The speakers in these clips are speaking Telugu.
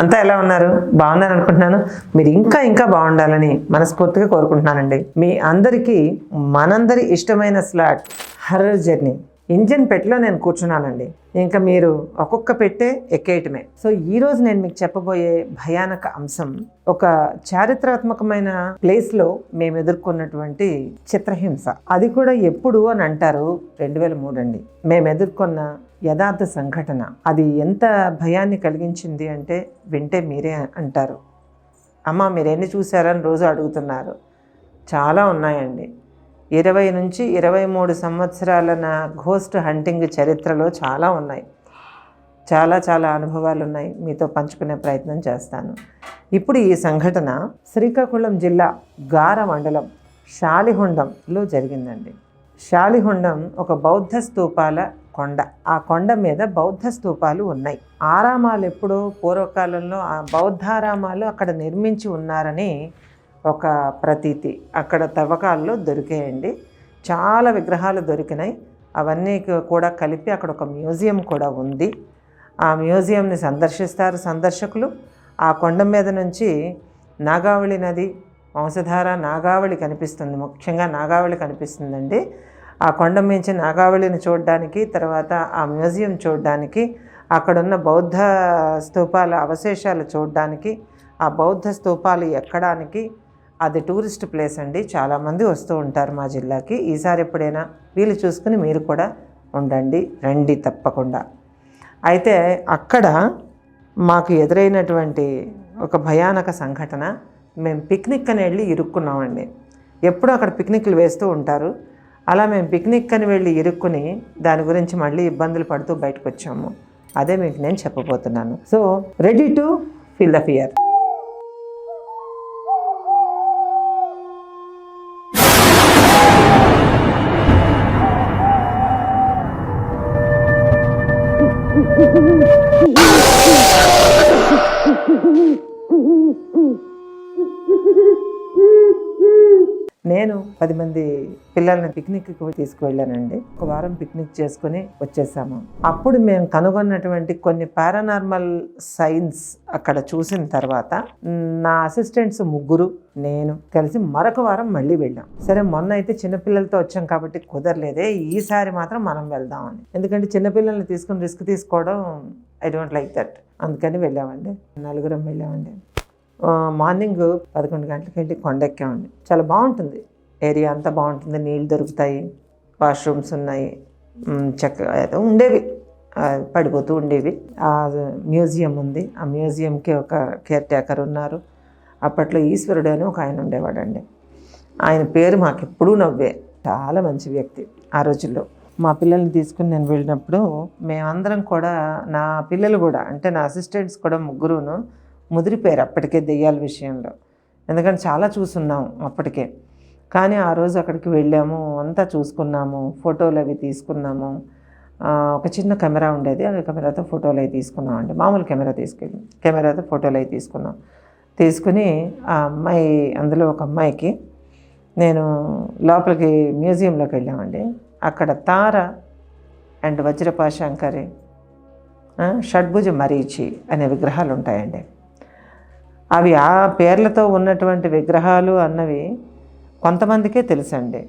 అంతా ఎలా ఉన్నారు? బాగున్నారు అనుకుంటున్నాను. మీరు ఇంకా ఇంకా బాగుండాలని మనస్ఫూర్తిగా కోరుకుంటున్నానండి. మీ అందరికీ మనందరి ఇష్టమైన స్లాట్ హర్రర్ జర్నీ. ఇంజన్ పెట్లో నేను కూర్చున్నానండి. ఇంకా మీరు ఒక్కొక్క పెట్టే ఎక్కేయటమే. సో ఈ రోజు నేను మీకు చెప్పబోయే భయానక అంశం ఒక చారిత్రాత్మకమైన ప్లేస్లో మేము ఎదుర్కొన్నటువంటి చిత్రహింస. అది కూడా ఎప్పుడు అని అంటారు? రెండు వేల మూడు అండి. మేము ఎదుర్కొన్న యథార్థ సంఘటన. అది ఎంత భయాన్ని కలిగించింది అంటే వింటే మీరే అంటారు. అమ్మ మీరేన్ని చూశారని చూసారని రోజు అడుగుతున్నారు. చాలా ఉన్నాయండి. ఇరవై నుంచి ఇరవై మూడు సంవత్సరాల నా ఘోస్ట్ హంటింగ్ చరిత్రలో చాలా ఉన్నాయి. చాలా చాలా అనుభవాలు ఉన్నాయి. మీతో పంచుకునే ప్రయత్నం చేస్తాను. ఇప్పుడు ఈ సంఘటన శ్రీకాకుళం జిల్లా గార మండలం శాలిహుండంలో జరిగిందండి. శాలిహుండం ఒక బౌద్ధ స్తూపాల కొండ. ఆ కొండ మీద బౌద్ధ స్తూపాలు ఉన్నాయి. ఆరామాలు ఎప్పుడో పూర్వకాలంలో ఆ బౌద్ధారామాలు అక్కడ నిర్మించి ఉన్నారని ఒక ప్రతీతి అక్కడ తవ్వకాల్లో దొరికాయండి. చాలా విగ్రహాలు దొరికినాయి. అవన్నీ కూడా కలిపి అక్కడ ఒక మ్యూజియం కూడా ఉంది. ఆ మ్యూజియంని సందర్శిస్తారు సందర్శకులు. ఆ కొండ మీద నుంచి నాగావళి నది వంశధార నాగావళి కనిపిస్తుంది. ముఖ్యంగా నాగావళి కనిపిస్తుందండి. ఆ కొండ మించి నాగావళిని చూడడానికి తర్వాత ఆ మ్యూజియం చూడడానికి అక్కడున్న బౌద్ధ స్తూపాల అవశేషాలు చూడడానికి ఆ బౌద్ధ స్తూపాలు ఎక్కడానికి అది టూరిస్ట్ ప్లేస్ అండి. చాలామంది వస్తూ ఉంటారు మా జిల్లాకి. ఈసారి ఎప్పుడైనా వీలు చూసుకుని మీరు కూడా ఉండండి. రండి తప్పకుండా. అయితే అక్కడ మాకు ఎదురైనటువంటి ఒక భయానక సంఘటన. మేము పిక్నిక్ అని వెళ్ళి ఇరుక్కున్నామండి. ఎప్పుడూ అక్కడ పిక్నిక్లు వేస్తూ ఉంటారు. అలా మేము పిక్నిక్ అని వెళ్ళి ఇరుక్కుని దాని గురించి మళ్ళీ ఇబ్బందులు పడుతూ బయటకు వచ్చాము అదే మీకు నేను చెప్పబోతున్నాను. So ready to feel the fear నేను పది మంది పిల్లల్ని పిక్నిక్కి తీసుకువెళ్ళానండి. ఒక వారం పిక్నిక్ చేసుకుని వచ్చేసాము. అప్పుడు మేము కనుగొన్నటువంటి కొన్ని పారానార్మల్ సైన్స్ అక్కడ చూసిన తర్వాత నా అసిస్టెంట్స్ ముగ్గురు నేను కలిసి మరొక వారం మళ్ళీ వెళ్ళాం. సరే మొన్న అయితే చిన్నపిల్లలతో వచ్చాం కాబట్టి కుదరలేదే ఈసారి మాత్రం మనం వెళ్దామని ఎందుకంటే చిన్నపిల్లల్ని తీసుకుని రిస్క్ తీసుకోవడం ఐ డోంట్ లైక్ దట్ అందుకని వెళ్ళామండి. నలుగురం వెళ్ళామండి. మార్నింగ్ పదకొండు గంటలకు వెళ్ళి కొండెక్కామండి. చాలా బాగుంటుంది. ఏరియా అంతా బాగుంటుంది. నీళ్ళు దొరుకుతాయి. వాష్రూమ్స్ ఉన్నాయి. చక్కగా ఏదో ఉండేవి. పడిపోతూ ఉండేవి. ఆ మ్యూజియం ఉంది. ఆ మ్యూజియంకి ఒక కేర్ టేకర్ ఉన్నారు. అప్పట్లో ఈశ్వరుడు అని ఒక ఆయన ఉండేవాడండి. ఆయన పేరు మాకు ఎప్పుడూ నవ్వే. చాలా మంచి వ్యక్తి ఆ రోజుల్లో. మా పిల్లల్ని తీసుకుని నేను వెళ్ళినప్పుడు మేమందరం కూడా నా పిల్లలు కూడా అంటే నా అసిస్టెంట్స్ కూడా ముగ్గురును ముదిరిపోయారు అప్పటికే దెయ్యాల విషయంలో. ఎందుకంటే చాలా చూసున్నాం అప్పటికే. కానీ ఆ రోజు అక్కడికి వెళ్ళాము అంతా చూసుకున్నాము ఫోటోలు అవి తీసుకున్నాము. ఒక చిన్న కెమెరా ఉండేది ఆ కెమెరాతో ఫోటోలు అవి తీసుకున్నాం అండి. మామూలు కెమెరా తీసుకెళ్ళి కెమెరాతో ఫోటోలు అవి తీసుకున్నాం. తీసుకుని ఆ అమ్మాయి అందులో ఒక అమ్మాయికి నేను లోపలికి మ్యూజియంలోకి వెళ్ళామండి. అక్కడ తార అండ్ వజ్రపాశాంకరి షడ్భుజ మరీచి అనే విగ్రహాలు ఉంటాయండి. అవి ఆ పేర్లతో ఉన్నటువంటి విగ్రహాలు అన్నవి కొంతమందికే తెలుసండి.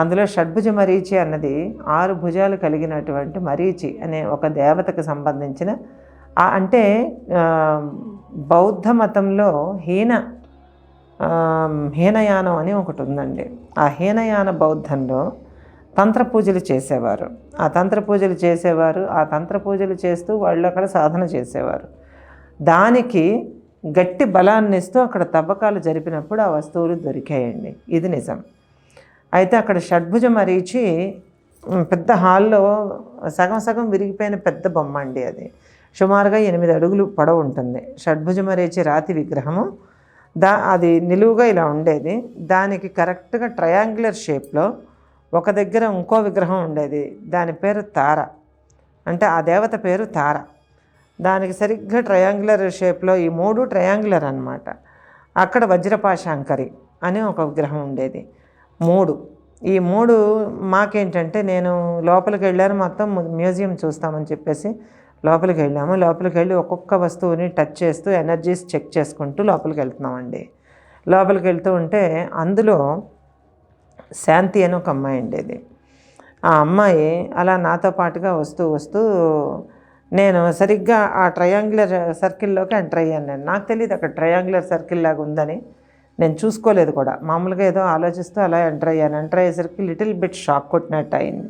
అందులో షడ్భుజ మరీచి అన్నది ఆరు భుజాలు కలిగినటువంటి మరీచి అనే ఒక దేవతకు సంబంధించిన అంటే బౌద్ధ మతంలో హీన హీనయానం అని ఒకటి ఉందండి. ఆ హీనయాన బౌద్ధంలో తంత్ర పూజలు చేసేవారు. ఆ తంత్ర పూజలు చేసేవారు ఆ తంత్ర పూజలు చేస్తూ వాళ్ళు అక్కడ సాధన చేసేవారు. దానికి గట్టి బలాన్ని ఇస్తూ అక్కడ తవ్వకాలు జరిపినప్పుడు ఆ వస్తువులు దొరికాయండి. ఇది నిజం. అయితే అక్కడ షడ్భుజం అరిచి పెద్ద హాల్లో సగం సగం విరిగిపోయిన పెద్ద బొమ్మ అండి అది. సుమారుగా ఎనిమిది అడుగులు పొడవు ఉంటుంది. షడ్భుజం అరిచి రాతి విగ్రహము దా అది నిలువుగా ఇలా ఉండేది. దానికి కరెక్ట్గా ట్రయాంగులర్ షేప్లో ఒక దగ్గర ఇంకో విగ్రహం ఉండేది. దాని పేరు తార. అంటే ఆ దేవత పేరు తార. దానికి సరిగ్గా ట్రయాంగులర్ షేప్లో ఈ మూడు ట్రయాంగులర్ అనమాట అక్కడ వజ్రపాశాంకరి అని ఒక విగ్రహం ఉండేది. మూడు. ఈ మూడు మాకేంటంటే నేను లోపలికి వెళ్ళాను మొత్తం మ్యూజియం చూస్తామని చెప్పేసి లోపలికి వెళ్ళాము. లోపలికి వెళ్ళి ఒక్కొక్క వస్తువుని టచ్ చేస్తూ ఎనర్జీస్ చెక్ చేసుకుంటూ లోపలికి వెళ్తున్నామండి. లోపలికి వెళ్తూ ఉంటే అందులో శాంతి అని ఒక అమ్మాయి ఉండేది. ఆ అమ్మాయి అలా నాతో పాటుగా వస్తూ వస్తూ నేను సరిగ్గా ఆ ట్రయాంగులర్ సర్కిల్లోకి ఎంటర్ అయ్యాను నేను. నాకు తెలియదు అక్కడ ట్రయాంగులర్ సర్కిల్ లాగా ఉందని. నేను చూసుకోలేదు కూడా. మామూలుగా ఏదో ఆలోచిస్తూ అలా ఎంటర్ అయ్యాను. ఎంటర్ అయ్యేసరికి లిటిల్ బిట్ షాక్ కొట్టినట్టు అయింది.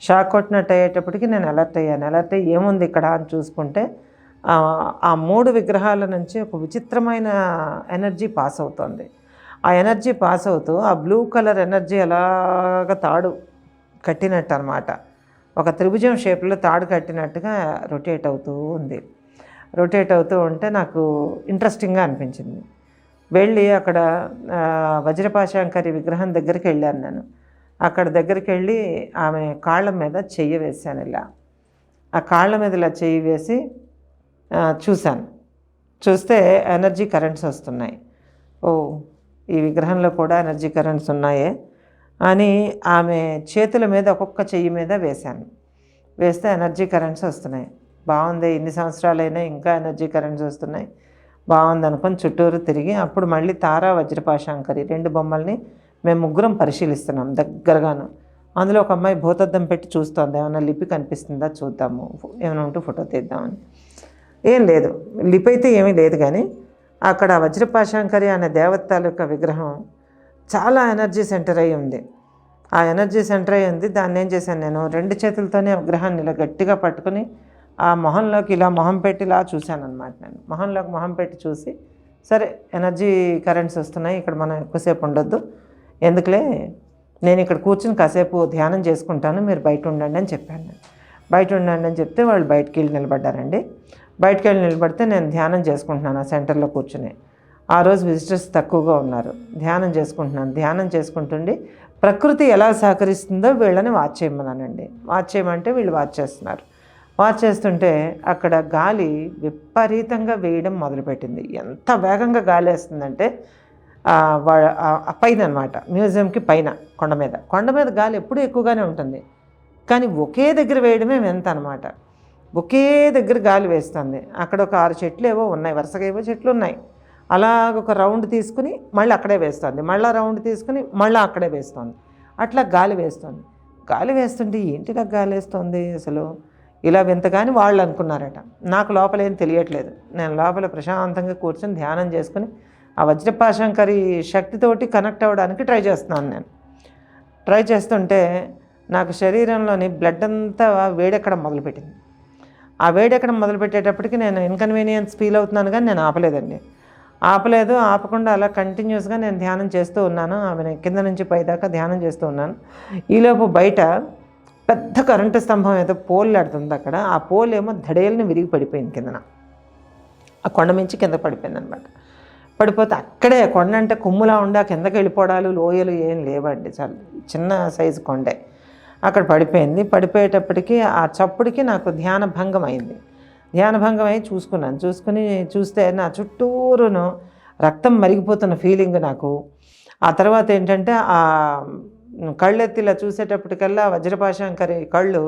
షాక్ కొట్టినట్టు అయ్యేటప్పటికి నేను అలర్ట్ అయ్యాను. అలర్ట్ అయ్యి ఏముంది ఇక్కడ అని చూసుకుంటే ఆ, మూడు విగ్రహాల నుంచి ఒక విచిత్రమైన ఎనర్జీ పాస్ అవుతుంది. ఆ ఎనర్జీ పాస్ అవుతూ ఆ బ్లూ కలర్ ఎనర్జీ అలాగ తాడు కట్టినట్టు అనమాట ఒక త్రిభుజం షేప్లో తాడు కట్టినట్టుగా రొటేట్ అవుతూ ఉంది. రొటేట్ అవుతూ ఉంటే నాకు ఇంట్రెస్టింగ్గా అనిపించింది. వెళ్ళి అక్కడ వజ్రపాశాంకరి విగ్రహం దగ్గరికి వెళ్ళాను నేను. అక్కడ దగ్గరికి వెళ్ళి ఆమె కాళ్ళ మీద చెయ్యి వేశాను ఇలా. ఆ కాళ్ళ మీద ఇలా చెయ్యి వేసి చూశాను. చూస్తే ఎనర్జీ కరెంట్స్ వస్తున్నాయి. ఓ ఈ విగ్రహంలో కూడా ఎనర్జీ కరెంట్స్ ఉన్నాయే. అని ఆమె చేతుల మీద ఒక్కొక్క చెయ్యి మీద వేశాను. వేస్తే ఎనర్జీ కరెంట్స్ వస్తున్నాయి. బాగుంది ఇన్ని సంవత్సరాలైనా ఇంకా ఎనర్జీ కరెంట్స్ వస్తున్నాయి. బాగుందనుకొని చుట్టూరు తిరిగి అప్పుడు మళ్ళీ తారా వజ్రపాశాంకరి రెండు బొమ్మల్ని మేము ముగ్గురం పరిశీలిస్తున్నాం దగ్గరగాను. అందులో ఒక అమ్మాయి భూతద్దం పెట్టి చూస్తోంది. ఏమైనా లిపి కనిపిస్తుందా చూద్దాము. ఏమైనా ఉంటే ఫోటో తీద్దామని. ఏం లేదు. లిపి అయితే ఏమీ లేదు కానీ అక్కడ వజ్రపాశాంకరి అనే దేవత తాలూకా విగ్రహం చాలా ఎనర్జీ సెంటర్ అయి ఉంది. ఆ ఎనర్జీ సెంటర్ అయి ఉంది. దాన్ని ఏం చేశాను నేను? రెండు చేతులతోనే ఆ విగ్రహాన్ని ఇలా గట్టిగా పట్టుకుని ఆ మొహంలోకి ఇలా మొహం పెట్టి ఇలా చూశాను అనమాట నేను. మొహంలోకి మొహం పెట్టి చూసి సరే ఎనర్జీ కరెంట్స్ వస్తున్నాయి ఇక్కడ మనం ఎక్కువసేపు ఉండొద్దు. ఎందుకులే? నేను ఇక్కడ కూర్చుని కాసేపు ధ్యానం చేసుకుంటాను మీరు బయట ఉండండి అని చెప్పాను నేను. బయట ఉండండి అని చెప్తే వాళ్ళు బయటికి వెళ్ళి నిలబడ్డారండి. బయటకు వెళ్ళి నిలబడితే నేను ధ్యానం చేసుకుంటున్నాను ఆ సెంటర్లో కూర్చుని. ఆ రోజు విజిటర్స్ తక్కువగా ఉన్నారు. ధ్యానం చేసుకుంటున్నాను. ధ్యానం చేసుకుంటుండి ప్రకృతి ఎలా సహకరిస్తుందో వీళ్ళని వాచ్ చేయమన్నానండి. వాచ్ చేయమంటే వీళ్ళు వాచ్ చేస్తున్నారు. వాచ్ చేస్తుంటే అక్కడ గాలి విపరీతంగా వేయడం మొదలుపెట్టింది. ఎంత వేగంగా గాలి వేస్తుందంటే వా- పైన అనమాట మ్యూజియంకి పైన కొండ మీద. కొండ మీద గాలి ఎప్పుడూ ఎక్కువగానే ఉంటుంది. కానీ ఒకే దగ్గర వేయడమే ఎంత అనమాట ఒకే దగ్గర గాలి వేస్తుంది. అక్కడ ఒక ఆరు చెట్లు ఏవో ఉన్నాయి. వరుసగా ఏవో చెట్లు ఉన్నాయి. అలాగ ఒక రౌండ్ తీసుకుని మళ్ళీ అక్కడే వేస్తుంది. మళ్ళీ రౌండ్ తీసుకుని మళ్ళీ అక్కడే వేస్తుంది. అట్లా గాలి వేస్తుంది. గాలి వేస్తుంటే ఏంటిలా గాలి వేస్తుంది అసలు? ఇలా వింతగాని వాళ్ళు అనుకున్నారట. నాకు లోపల ఏం తెలియట్లేదు. నేను లోపల ప్రశాంతంగా కూర్చొని ధ్యానం చేసుకుని ఆ వజ్రపాశంకరి శక్తితోటి కనెక్ట్ అవ్వడానికి ట్రై చేస్తున్నాను నేను. ట్రై చేస్తుంటే నాకు శరీరంలోని బ్లడ్ అంతా వేడెక్కడం మొదలుపెట్టింది. ఆ వేడెక్కడం మొదలుపెట్టేటప్పటికి నేను ఇన్కన్వీనియన్స్ ఫీల్ అవుతున్నాను కానీ నేను ఆపలేదండి. ఆపలేదు ఆపకుండా అలా కంటిన్యూస్గా నేను ధ్యానం చేస్తూ ఉన్నాను. ఆమె కింద నుంచి పైదాకా ధ్యానం చేస్తూ ఉన్నాను. ఈలోపు బయట పెద్ద కరెంటు స్తంభం ఏదో పోల్ ఆడుతుంది అక్కడ. ఆ పోల్ ఏమో ధడేల్ని విరిగి పడిపోయింది కిందన. ఆ కొండ మించి కింద పడిపోయింది అనమాట పడిపోతే అక్కడే కొండ అంటే కొమ్ములా ఉండి ఆ కిందకి వెళ్ళిపోవడాలు లోయలు ఏం లేవండి. చాలా చిన్న సైజు కొండే. అక్కడ పడిపోయింది. పడిపోయేటప్పటికి ఆ చప్పుడికి నాకు ధ్యాన భంగం అయింది. ధ్యానభంగం అయి చూసుకున్నాను. చూసుకుని చూస్తే నా చుట్టూరును రక్తం మరిగిపోతున్న ఫీలింగ్ నాకు. ఆ తర్వాత ఏంటంటే ఆ కళ్ళెత్తిలా చూసేటప్పటికల్లా వజ్రపాశాంకరి కళ్ళు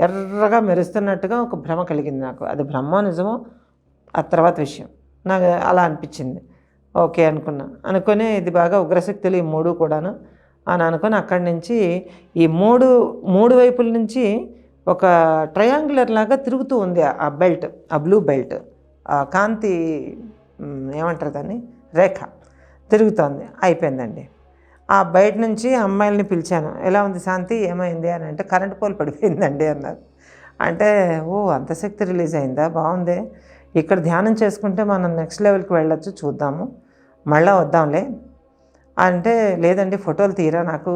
ఎర్రగా మెరుస్తున్నట్టుగా ఒక భ్రమ కలిగింది నాకు. అది బ్రహ్మ నిజమో ఆ తర్వాత విషయం. నాకు అలా అనిపించింది. ఓకే అనుకున్నా. అనుకునే ఇది బాగా ఉగ్రశక్తులు ఈ మూడు కూడాను అని అనుకుని అక్కడి నుంచి ఈ మూడు మూడు వైపుల నుంచి ఒక ట్రయాంగులర్ లాగా తిరుగుతూ ఉంది ఆ బెల్ట్ ఆ బ్లూ బెల్ట్ ఆ కాంతి ఏమంటారు దాన్ని? రేఖ తిరుగుతోంది. అయిపోయిందండి. ఆ బయట నుంచి అమ్మాయిల్ని పిలిచాను. ఎలా ఉంది శాంతి? ఏమైంది? అని అంటే కరెంట్ పోల్ పడిపోయిందండి అన్నారు. అంటే ఓ అంత శక్తి రిలీజ్ అయిందా? బాగుంది. ఇక్కడ ధ్యానం చేసుకుంటే మనం నెక్స్ట్ లెవెల్కి వెళ్ళొచ్చు చూద్దాము. మళ్ళా వద్దాంలే. అంటే లేదండి ఫోటోలు తీరా? నాకు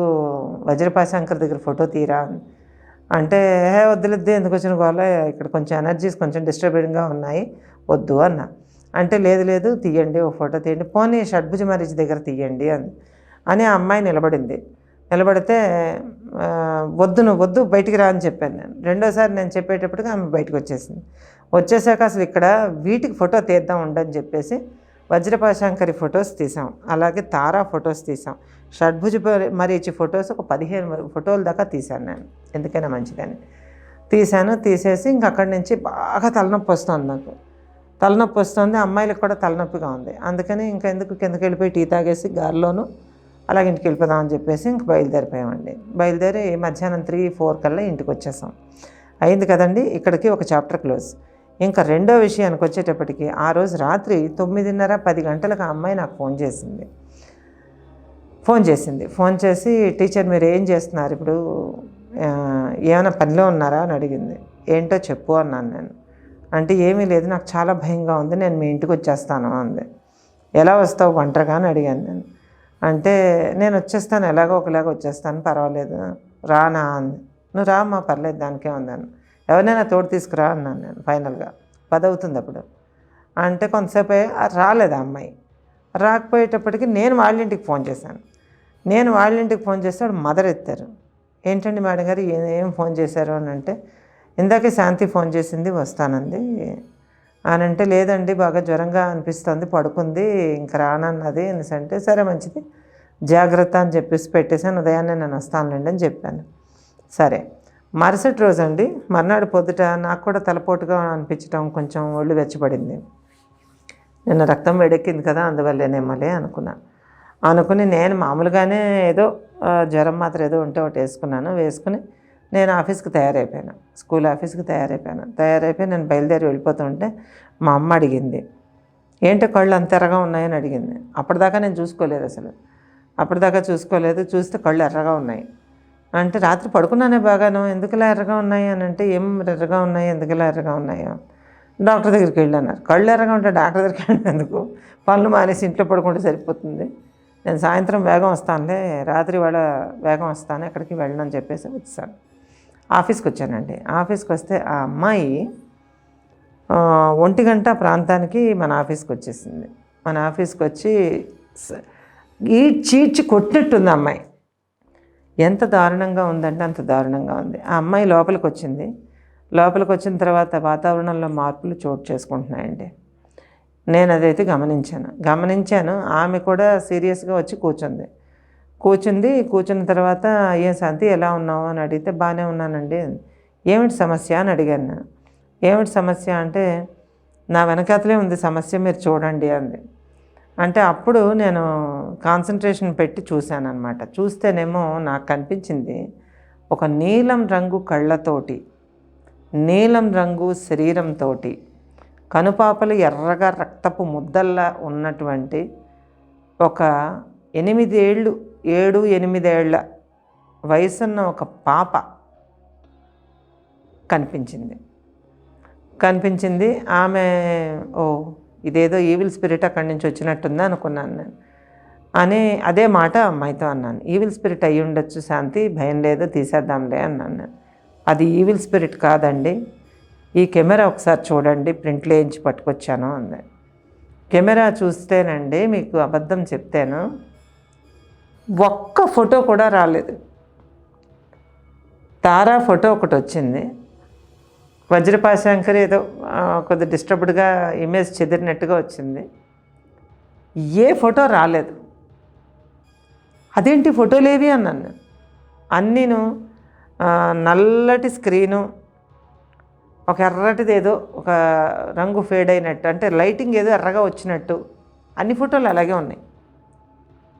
వజ్రపాశాంకర్ దగ్గర ఫోటో తీరా? అని. అంటే హే వద్దులద్దు ఎందుకు వచ్చిన గోళ ఇక్కడ కొంచెం ఎనర్జీస్ కొంచెం డిస్టర్బింగ్గా ఉన్నాయి. వద్దు అన్న. అంటే లేదు లేదు తీయండి ఓ ఫోటో తీయండి. పోనీ షడ్భుజ మరీజ్ దగ్గర తీయండి అని అని ఆ అమ్మాయి నిలబడింది. నిలబడితే వద్దు నువ్వు వద్దు బయటికి రా అని చెప్పాను నేను. రెండోసారి నేను చెప్పేటప్పటికి ఆమె బయటకు వచ్చేసింది. వచ్చేసాక అసలు ఇక్కడ వీటికి ఫోటో తీద్దాం ఉండని చెప్పేసి వజ్రపాశాంకరి ఫొటోస్ తీసాం. అలాగే తారా ఫొటోస్ తీసాం. షడ్భుజ మరీచి ఫొటోస్ ఒక పదిహేను ఫోటోల దాకా తీశాను నేను. ఎందుకైనా మంచిదని. తీశాను తీసేసి ఇంక అక్కడి నుంచి బాగా తలనొప్పి వస్తుంది నాకు. తలనొప్పి వస్తుంది అమ్మాయిలకు కూడా తలనొప్పిగా ఉంది. అందుకని ఇంకా ఎందుకు కిందకి వెళ్ళిపోయి టీ తాగేసి గారిలోను అలాగే ఇంటికి వెళ్ళిపోదామని చెప్పేసి ఇంక బయలుదేరిపోయామండి. బయలుదేరి మధ్యాహ్నం త్రీ ఫోర్ కల్లా ఇంటికి వచ్చేసాం. అయింది కదండి ఇక్కడికి ఒక చాప్టర్ క్లోజ్. ఇంకా రెండో విషయానికి వచ్చేటప్పటికి ఆ రోజు రాత్రి తొమ్మిదిన్నర పది గంటలకు ఆ అమ్మాయి నాకు ఫోన్ చేసింది. ఫోన్ చేసింది. ఫోన్ చేసి టీచర్ మీరు ఏం చేస్తున్నారు ఇప్పుడు? ఏమైనా పనిలో ఉన్నారా? అని అడిగింది. ఏంటో చెప్పు అన్నాను నేను. అంటే ఏమీ లేదు నాకు చాలా భయంగా ఉంది నేను మీ ఇంటికి వచ్చేస్తాను అంది. ఎలా వస్తావు ఒంటరిగా? అని అడిగాను నేను. అంటే నేను వచ్చేస్తాను ఎలాగో ఒకలాగా వచ్చేస్తాను పర్వాలేదు. రానా? అంది. నువ్వు రా మా పర్లేదు దానికే ఉందాను ఎవరినైనా తోడు తీసుకురా అన్నాను నేను ఫైనల్గా. పదవుతుంది అప్పుడు. అంటే కొంతసేపు అయ్యి, రాలేదు ఆ అమ్మాయి. రాకపోయేటప్పటికి నేను వాళ్ళ ఇంటికి ఫోన్ చేశాను. నేను వాళ్ళ ఇంటికి ఫోన్ చేస్తే వాడు మదర్ ఎత్తారు. ఏంటండి మేడం గారు ఏం ఫోన్ చేశారు అని అంటే ఇందాకే శాంతి ఫోన్ చేసింది వస్తానంది అని అంటే లేదండి బాగా జ్వరంగా అనిపిస్తుంది పడుకుంది ఇంకా రానన్నది అనేసి అంటే సరే మంచిది జాగ్రత్త అని చెప్పేసి పెట్టేసాను ఉదయాన్నే నేను వస్తానులేండి అని చెప్పాను. సరే మరుసటి రోజు అండి మర్నాడు పొద్దుట నాకు కూడా తలపోటుగా అనిపించడం కొంచెం ఒళ్ళు వెచ్చబడింది. నిన్న రక్తం వేడెక్కింది కదా అందువల్లేనేమోలే అనుకున్నాను అనుకుని నేను మామూలుగానే ఏదో జ్వరం మాత్రం ఏదో ఉంటే ఒకటి వేసుకున్నాను వేసుకుని నేను ఆఫీస్కి తయారైపోయాను స్కూల్ ఆఫీస్కి తయారైపోయాను. తయారైపోయి నేను బయలుదేరి వెళ్ళిపోతుంటే మా అమ్మ అడిగింది ఏంటో కళ్ళు అంత ఎర్రగా ఉన్నాయని? అడిగింది. అప్పటిదాకా నేను చూసుకోలేదు అసలు. అప్పటిదాకా చూసుకోలేదు చూస్తే కళ్ళు ఎర్రగా ఉన్నాయి. అంటే రాత్రి పడుకున్నానే బాగాను ఎందుకులా ఎర్రగా ఉన్నాయి అని అంటే ఏం ఎర్రగా ఉన్నాయి ఎందుకులా ఎర్రగా ఉన్నాయో? డాక్టర్ దగ్గరికి వెళ్ళన్నారు కళ్ళు ఎర్రగా ఉంటే డాక్టర్ దగ్గరికి వెళ్ళినందుకు పనులు మానేసి ఇంట్లో పడుకుంటే సరిపోతుంది. నేను సాయంత్రం వేగం వస్తానులే రాత్రి వేళ వేగం వస్తాను ఎక్కడికి వెళ్ళను అని చెప్పేసి వచ్చాను ఆఫీస్కి వచ్చానండి. ఆఫీస్కి వస్తే ఆ అమ్మాయి ఒంటి గంట ప్రాంతానికి మన ఆఫీస్కి వచ్చేసింది. మన ఆఫీస్కి వచ్చి స- ఈడ్చి కొట్టినట్టుంది అమ్మాయి. ఎంత దారుణంగా ఉందంటే అంత దారుణంగా ఉంది. ఆ అమ్మాయి లోపలికి వచ్చింది. లోపలికి వచ్చిన తర్వాత వాతావరణంలో మార్పులు చోటు చేసుకుంటున్నాయండి. నేను అదైతే గమనించాను. గమనించాను. ఆమె కూడా సీరియస్గా వచ్చి కూర్చుంది. కూర్చుంది. కూర్చున్న తర్వాత ఏం శాంతి ఎలా ఉన్నావు? అని అడిగితే బాగానే ఉన్నానండి. ఏమిటి సమస్య? అని అడిగాను నేను. ఏమిటి సమస్య? అంటే నా వెనకాతలే ఉంది సమస్య మీరు చూడండి అంది. అంటే అప్పుడు నేను కాన్సన్ట్రేషన్ పెట్టి చూశాను అనమాట చూస్తేనేమో నాకు కనిపించింది ఒక నీలం రంగు కళ్ళతోటి నీలం రంగు శరీరంతో కనుపాపలు ఎర్రగా రక్తపు ముద్దల్లా ఉన్నటువంటి ఒక ఎనిమిదేళ్ళు ఏడు ఎనిమిదేళ్ళ వయసున్న ఒక పాప కనిపించింది. కనిపించింది ఆమె ఓ ఇదేదో ఈవిల్ స్పిరిట్ అక్కడి నుంచి వచ్చినట్టుంది అనుకున్నాను నేను. అని అదే మాట అమ్మాయితో అన్నాను. ఈవిల్ స్పిరిట్ అయ్యి ఉండొచ్చు శాంతి భయం లేదు తీసేద్దాంలే అన్నాను నేను. అది ఈవిల్ స్పిరిట్ కాదండి. ఈ కెమెరా ఒకసారి చూడండి ప్రింట్లు వేయించి పట్టుకొచ్చాను అంది. కెమెరా చూస్తేనండి మీకు అబద్ధం చెప్తాను. ఒక్క ఫోటో కూడా రాలేదు. తారా ఫోటో ఒకటి వచ్చింది. వజ్రపాశంకర్ ఏదో కొద్ది డిస్టర్బ్డ్గా ఇమేజ్ చెదిరినట్టుగా వచ్చింది. ఏ ఫోటో రాలేదు. అదేంటి ఫోటోలేవి అన్నాను. నేను. అన్నీను నల్లటి స్క్రీను ఒక ఎర్రటిది ఏదో ఒక రంగు ఫేడ్ అయినట్టు అంటే లైటింగ్ ఏదో ఎర్రగా వచ్చినట్టు. అన్ని ఫోటోలు అలాగే ఉన్నాయి.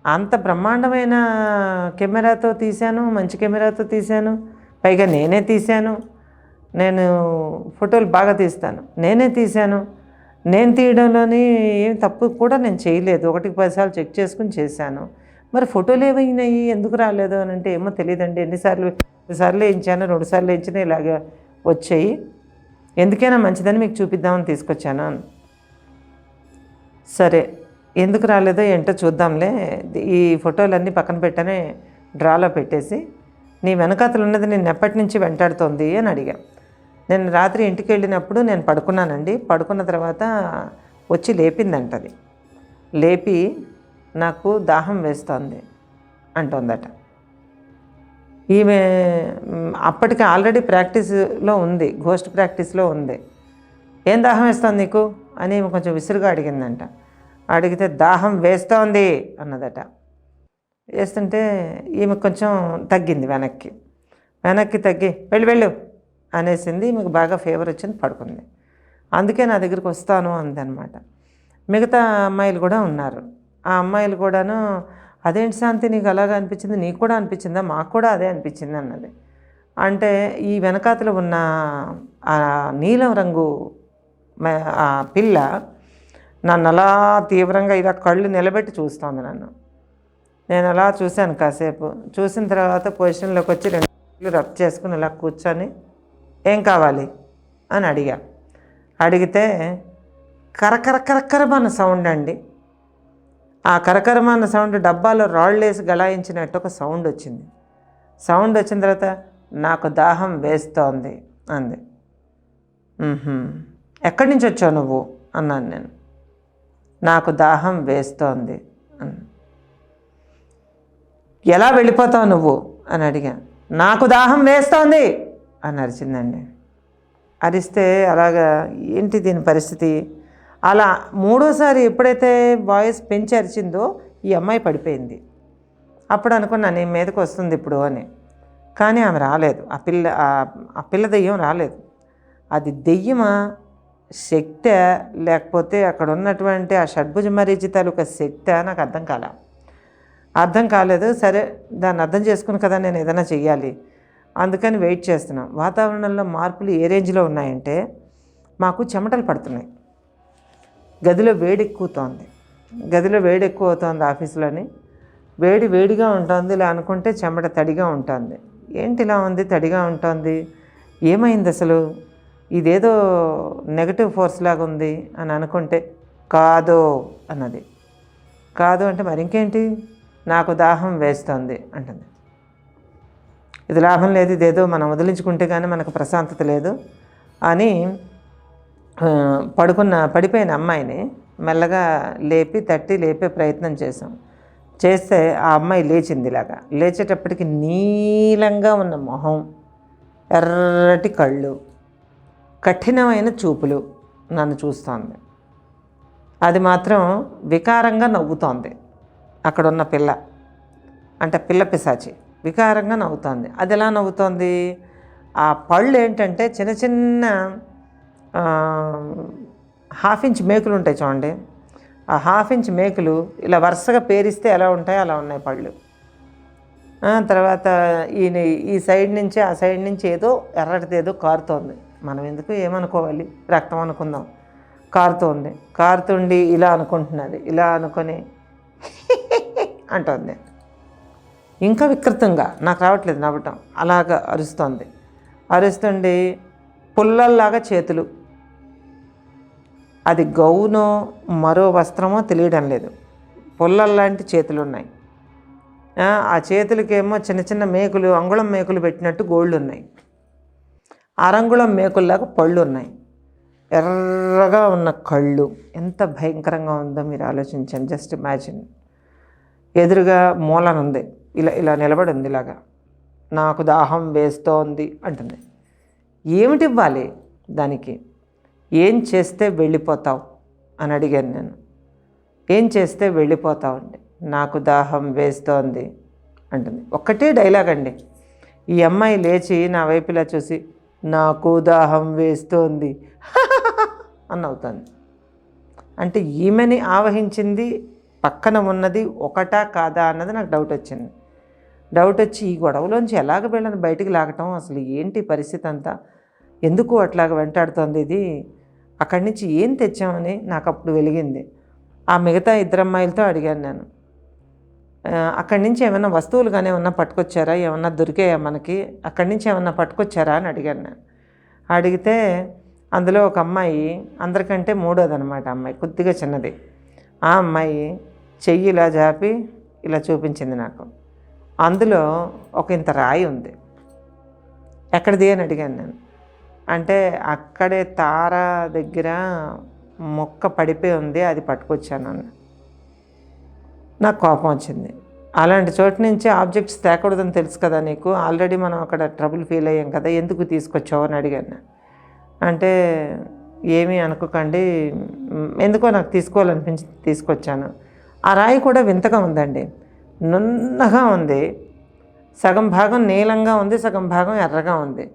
అంత బ్రహ్మాండమైన కెమెరాతో తీశాను మంచి కెమెరాతో తీశాను. పైగా నేనే తీశాను. నేను ఫోటోలు బాగా తీస్తాను. నేనే తీశాను. నేను తీయడంలోని ఏం తప్పు కూడా నేను చేయలేదు. ఒకటికి పదిసార్లు చెక్ చేసుకుని చేశాను. మరి ఫోటోలు ఏమైనాయి? ఎందుకు రాలేదు అని అంటే ఏమో తెలియదండి. ఎన్నిసార్లు సార్లు వేయించాను రెండుసార్లు వేయించిన ఇలాగ వచ్చాయి. ఎందుకైనా మంచిదని మీకు చూపిద్దామని తీసుకొచ్చాను అని. సరే ఎందుకు రాలేదో ఏంటో చూద్దాంలే. ఈ ఫోటోలన్నీ పక్కన పెట్టనే డ్రాలో పెట్టేసి నీ వెనకాతలు ఉన్నది నేను ఎప్పటి నుంచి వెంటాడుతోంది అని అడిగా. నేను రాత్రి ఇంటికి వెళ్ళినప్పుడు నేను పడుకున్నానండి. పడుకున్న తర్వాత వచ్చి లేపిందంటది లేపి నాకు దాహం వేస్తోంది అంటోందట. ఈమె అప్పటికే అప్పటికి ఆల్రెడీ ప్రాక్టీస్లో ఉంది గోస్ట్ ప్రాక్టీస్లో ఉంది. ఏం దాహం వేస్తుంది నీకు? అని ఈమె కొంచెం విసురుగా అడిగిందంట. అడిగితే దాహం వేస్తోంది అన్నదట. వేస్తుంటే ఈమె కొంచెం తగ్గింది వెనక్కి. వెనక్కి తగ్గి వెళ్ళు వెళ్ళు అనేసింది ఈమెకు బాగా ఫేవర్ వచ్చింది పడుకుంది. అందుకే నా దగ్గరికి వస్తాను అందనమాట మిగతా అమ్మాయిలు కూడా ఉన్నారు. ఆ అమ్మాయిలు కూడాను అదేంటి శాంతి? నీకు అలాగా అనిపించింది? నీకు కూడా అనిపించిందా? మాకు కూడా అదే అనిపించింది అన్నది. అంటే ఈ వెనకాతలు ఉన్న ఆ నీలం రంగు ఆ పిల్ల నన్ను అలా తీవ్రంగా ఇలా కళ్ళు నిలబెట్టి చూస్తోంది నన్ను. నేను అలా చూశాను కాసేపు. చూసిన తర్వాత పొజిషన్లోకి వచ్చి రెండు కళ్ళు రబ్ చేసుకుని ఇలా కూర్చొని ఏం కావాలి? అని అడిగా. అడిగితే కరకర కరకరమన్న సౌండ్ అండి. ఆ కరకరమన్న సౌండ్ డబ్బాలో రాళ్ళేసి గలాయించినట్టు ఒక సౌండ్ వచ్చింది. సౌండ్ వచ్చిన తర్వాత నాకు దాహం వేస్తోంది అంది. ఎక్కడి నుంచి వచ్చావు నువ్వు? అన్నాను నేను. నాకు దాహం వేస్తోంది అని ఎలా వెళ్ళిపోతావు నువ్వు? అని అడిగాను నాకు దాహం వేస్తోంది అని అరిచిందండి. అరిస్తే అలాగా ఏంటి దీని పరిస్థితి? అలా మూడోసారి ఎప్పుడైతే వాయిస్ పెంచి అరిచిందో ఈ అమ్మాయి పడిపోయింది. అప్పుడు అనుకున్నా నేను మీదకి వస్తుంది ఇప్పుడు అని. కానీ ఆమె రాలేదు. ఆ పిల్ల ఆ- పిల్ల దెయ్యం రాలేదు. అది దెయ్యమా? శక్తే? లేకపోతే అక్కడ ఉన్నటువంటి ఆ షడ్భుజ మరీచి తాలూకా శక్తే? నాకు అర్థం కాల. అర్థం కాలేదు. సరే దాన్ని అర్థం చేసుకుని కదా నేను ఏదైనా చెయ్యాలి. అందుకని వెయిట్ చేస్తున్నాం. వాతావరణంలో మార్పులు ఏ రేంజ్లో ఉన్నాయంటే మాకు చెమటలు పడుతున్నాయి. గదిలో వేడి ఎక్కువతోంది. గదిలో వేడి ఎక్కువ అవుతోంది ఆఫీసులోని. వేడి వేడిగా ఉంటుంది ఇలా అనుకుంటే చెమట తడిగా ఉంటుంది. ఏంటి ఇలా ఉంది తడిగా ఉంటుంది? ఏమైంది అసలు? ఇదేదో నెగటివ్ ఫోర్స్ లాగా ఉంది అని అనుకుంటే కాదు అన్నది. కాదు అంటే మరి ఇంకేంటి? నాకు దాహం వేస్తోంది అంటుంది. ఇది లాభం లేదు ఇదేదో మనం వదిలించుకుంటే కానీ మనకు ప్రశాంతత లేదు అని పడుకున్న పడిపోయిన అమ్మాయిని మెల్లగా లేపి తట్టి లేపే ప్రయత్నం చేసాం చేస్తే ఆ అమ్మాయి లేచింది ఇలాగా. లేచేటప్పటికి నీలంగా ఉన్న మొహం ఎర్రటి కళ్ళు కఠినమైన చూపులు నన్ను చూస్తోంది. అది మాత్రం వికారంగా నవ్వుతోంది. అక్కడున్న పిల్ల అంటే పిల్ల పిశాచి వికారంగా నవ్వుతోంది. అది ఎలా నవ్వుతోంది? ఆ పళ్ళు ఏంటంటే చిన్న చిన్న హాఫ్ ఇంచ్ మేకులు ఉంటాయి చూడండి. ఆ హాఫ్ ఇంచ్ మేకులు ఇలా వరుసగా పేరిస్తే ఎలా ఉంటాయో అలా ఉన్నాయి పళ్ళు. తర్వాత ఈ ఈ సైడ్ నుంచి ఆ సైడ్ నుంచి ఏదో ఎర్రటిది ఏదో కారుతోంది. మనం ఎందుకు ఏమనుకోవాలి? రక్తం అనుకుందాం. కారుతోంది. కారుతుండి ఇలా అనుకుంటున్నది. ఇలా అనుకొని అంటోంది. ఇంకా వికృతంగా నాకు రావట్లేదు నవ్వటం. అలాగ అరుస్తోంది. అరుస్తుండి పుల్లల్లాగా చేతులు అది గౌనో మరో వస్త్రమో తెలియడం లేదు. పుల్లల్లాంటి చేతులు ఉన్నాయి ఆ, ఆ చేతులకేమో చిన్న చిన్న మేకులు అంగుళం మేకులు పెట్టినట్టు గోళ్ళు ఉన్నాయి అరంగుళం మేకుల్లాగా పళ్ళు ఉన్నాయి ఎర్రగా ఉన్న కళ్ళు. ఎంత భయంకరంగా ఉందో మీరు ఆలోచించండి. Just imagine. ఎదురుగా మూలన ఉంది ఇలా ఇలా నిలబడి ఉంది ఇలాగా. నాకు దాహం వేస్తోంది అంటుంది. ఏమిటి ఇవ్వాలి దానికి? ఏం చేస్తే వెళ్ళిపోతావు? అని అడిగాను నేను. ఏం చేస్తే వెళ్ళిపోతావు అండి? నాకు దాహం వేస్తోంది అంటుంది. ఒక్కటే డైలాగ్ అండి. ఈ అమ్మాయి లేచి నా వైపు ఇలా చూసి నాకు దాహం వేస్తోంది అని అవుతుంది. అంటే ఈమెని ఆవహించింది పక్కన ఉన్నది ఒకటా కాదా అన్నది నాకు డౌట్ వచ్చింది. డౌట్ వచ్చి ఈ గొడవలోంచి ఎలాగ వీళ్ళని బయటికి లాగటం? అసలు ఏంటి పరిస్థితి అంతా? ఎందుకు అట్లాగ వెంటాడుతోంది ఇది? అక్కడి నుంచి ఏం తెచ్చామని నాకు అప్పుడు వెలిగింది. ఆ మిగతా ఇద్దరు అమ్మాయిలతో అడిగాను నేను. అక్కడి నుంచి ఏమైనా వస్తువులు కానీ ఏమన్నా పట్టుకొచ్చారా? ఏమన్నా దొరికాయా మనకి? అక్కడి నుంచి ఏమన్నా పట్టుకొచ్చారా అని అడిగాను నేను. అడిగితే అందులో ఒక అమ్మాయి అందరికంటే మూడోదనమాట అమ్మాయి కొద్దిగా చిన్నది. ఆ అమ్మాయి చెయ్యి ఇలా జాపి ఇలా చూపించింది నాకు. అందులో ఒక ఇంత రాయి ఉంది. ఎక్కడిది అని అడిగాను నేను. అంటే అక్కడే తార దగ్గర మొక్క పడిపోయి ఉంది అది పట్టుకొచ్చాను అన్న నాకు కోపం వచ్చింది. అలాంటి చోటు నుంచి ఆబ్జెక్ట్స్ తేకూడదని తెలుసు కదా నీకు? ఆల్రెడీ మనం అక్కడ ట్రబుల్ ఫీల్ అయ్యాం కదా ఎందుకు తీసుకొచ్చావు అని అడిగాను. అంటే ఏమీ అనుకోకండి ఎందుకో నాకు తీసుకోవాలనిపించి తీసుకొచ్చాను. ఆ రాయి కూడా వింతగా ఉందండి. నున్నగా ఉంది. సగం భాగం నీలంగా ఉంది సగం భాగం ఎర్రగా ఉంది.